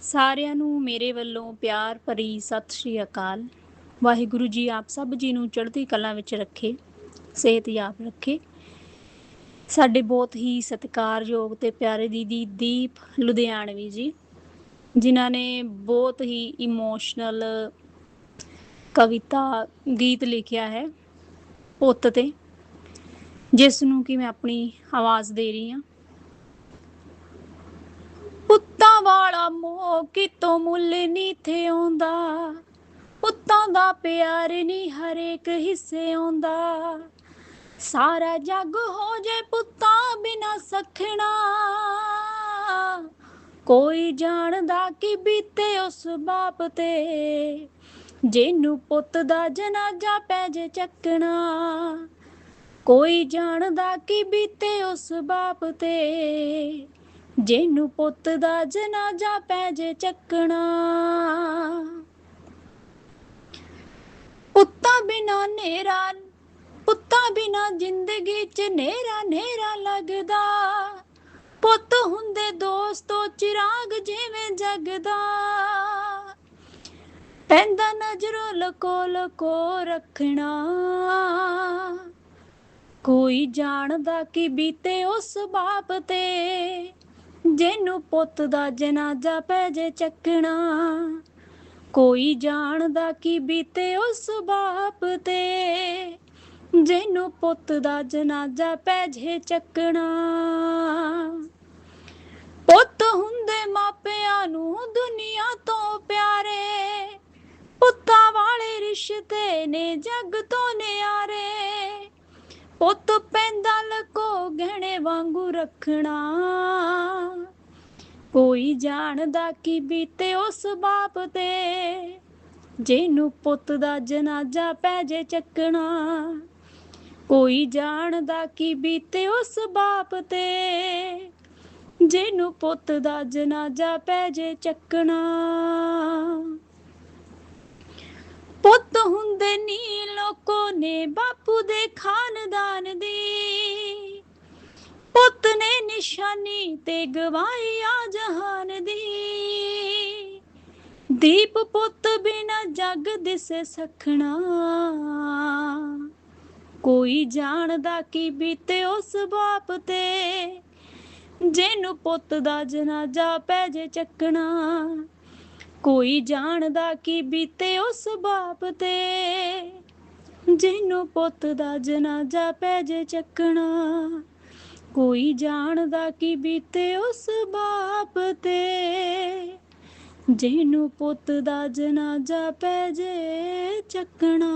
ਸਾਰਿਆਂ ਨੂੰ ਮੇਰੇ ਵੱਲੋਂ ਪਿਆਰ ਭਰੀ ਸਤਿ ਸ਼੍ਰੀ ਅਕਾਲ। ਵਾਹਿਗੁਰੂ ਜੀ ਆਪ ਸਭ ਜੀ ਨੂੰ ਚੜ੍ਹਦੀ ਕਲਾ ਵਿੱਚ ਰੱਖੇ, ਸਿਹਤ ਯਾਬ ਰੱਖੇ। ਸਾਡੇ ਬਹੁਤ ਹੀ ਸਤਿਕਾਰਯੋਗ ਤੇ ਪਿਆਰੇ ਦੀਦੀ ਦੀਪ ਲੁਧਿਆਣਵੀ ਜੀ, ਜਿਨ੍ਹਾਂ ਨੇ ਬਹੁਤ ਹੀ ਇਮੋਸ਼ਨਲ ਕਵਿਤਾ, ਗੀਤ ਲਿਖਿਆ ਹੈ ਪੁੱਤ ਤੇ, ਜਿਸ ਨੂੰ ਕਿ ਮੈਂ ਆਪਣੀ ਆਵਾਜ਼ ਦੇ ਰਹੀ ਹਾਂ ਪੁੱਤਾਂ ਵਾਲਾ ਮੋਹ ਕਿਤੋਂ ਮੁੱਲ ਨਹੀਂ ਥੇ ਆਉਂਦਾ? ਪੁੱਤਾਂ ਦਾ ਪਿਆਰ ਨਹੀਂ ਹਰੇਕ ਹਿੱਸੇ ਆਉਂਦਾ। ਸਾਰਾ ਜੱਗ ਹੋ ਜੇ ਪੁੱਤਾਂ ਬਿਨਾ ਸਖਣਾ। ਕੋਈ ਜਾਣਦਾ ਕਿ ਬੀਤੇ ਉਸ ਬਾਪ ਤੇ, ਜਿਹਨੂੰ ਪੁੱਤ ਦਾ ਜਨਾਜ਼ਾ ਪੈ ਜੇ ਚੱਕਣਾ। ਕੋਈ ਜਾਣਦਾ ਕਿ ਬੀਤੇ ਉਸ ਬਾਪ ਤੇ ਜਿਹਨੂੰ ਪੁੱਤ ਦਾ ਜਨਾਜ਼ਾ ਪੈ ਜੇ ਚੱਕਣਾ। ਪੁੱਤਾਂ ਬਿਨਾ ਨੇਰਾ, ਪੁੱਤਾਂ ਬਿਨਾ ਜ਼ਿੰਦਗੀ 'ਚ ਨੇਰਾ ਨੇਰਾ ਲੱਗਦਾ। ਪੁੱਤ ਹੁੰਦੇ ਦੋਸਤੋ ਚਿਰਾਗ ਜਿਵੇਂ ਜਗਦਾ। ਪੈਂਦਾ ਨਜ਼ਰੋਂ ਲਕੋ ਲਕੋ ਰੱਖਣਾ। ਕੋਈ ਜਾਣਦਾ ਕਿ ਬੀਤੇ ਉਸ ਬਾਪ ਤੇ ਜਿਹਨੂੰ ਪੁੱਤ ਦਾ ਜਨਾਜ਼ਾ ਪੈ ਜੇ ਚੱਕਣਾ। ਕੋਈ ਜਾਣਦਾ ਕੀ ਬੀਤੇ ਉਸ ਬਾਪ ਤੇ। ਜਿਹਨੂੰ ਪੁੱਤ ਦਾ ਜਨਾਜ਼ਾ ਪੈ ਜੇ ਚੱਕਣਾ। ਪੁੱਤ ਹੁੰਦੇ ਮਾਪਿਆਂ ਨੂੰ ਦੁਨੀਆ ਤੋਂ ਪਿਆਰੇ। ਪੁੱਤਾਂ ਵਾਲੇ ਰਿਸ਼ਤੇ ਨੇ ਜੱਗ ਤੋਂ ਨਿਆਰੇ। ਪੁੱਤ ਪੈਂਦਾ ਲਕੋ ਗਹਿਣੇ ਵਾਂਗੂ ਰੱਖਣਾ। ਕੋਈ ਜਾਣਦਾ ਕੀ ਬੀਤੇ ਉਸ ਬਾਪ ਤੇ ਜਿਹਨੂੰ ਪੁੱਤ ਦਾ ਜਨਾਜ਼ਾ ਪੈ ਜੇ ਚੱਕਣਾ। ਕੋਈ ਜਾਣਦਾ ਕਿ ਬੀਤੇ ਉਸ ਬਾਪ ਤੇ ਜਿਹਨੂੰ ਪੁੱਤ ਦਾ ਜਨਾਜ਼ਾ ਪੈ ਜੇ ਚੱਕਣਾ। ਪੁੱਤ ਹੁੰਦੇ ਨੀ, ਲੋਕੋ ਨੇ ਬਾਪੂ ਦੇ ਖਾਨਦਾਨ ਦੀ। ਪੁੱਤ ਨੇ ਨਿਸ਼ਾਨੀ ਤੇ ਗਵਾਈ ਆ ਜਹਾਨ ਦੀ। ਦੀਪ ਪੁੱਤ ਬਿਨਾ ਜਗ ਦਿਸੇ ਸਖਣਾ। ਕੋਈ ਜਾਣਦਾ ਕਿ ਬੀਤੇ ਉਸ ਬਾਪ ਤੇ, ਜਿਹਨੂੰ ਪੁੱਤ ਦਾ ਜਨਾਜ਼ਾ ਪੈ ਜੇ ਚੱਕਣਾ। ਕੋਈ ਜਾਣਦਾ ਕਿ ਬੀਤੇ ਉਸ ਬਾਪ ਤੇ, ਜਿਹਨੂੰ ਪੁੱਤ ਦਾ ਜਨਾਜ਼ਾ ਪੈ ਜੇ ਚੱਕਣਾ। ਕੋਈ ਜਾਣਦਾ ਕਿ ਬੀਤੇ ਉਸ ਬਾਪ ਤੇ? ਜਿਹਨੂੰ ਪੁੱਤ ਦਾ ਜਨਾਜ਼ਾ ਪੈ ਜੇ ਚੱਕਣਾ।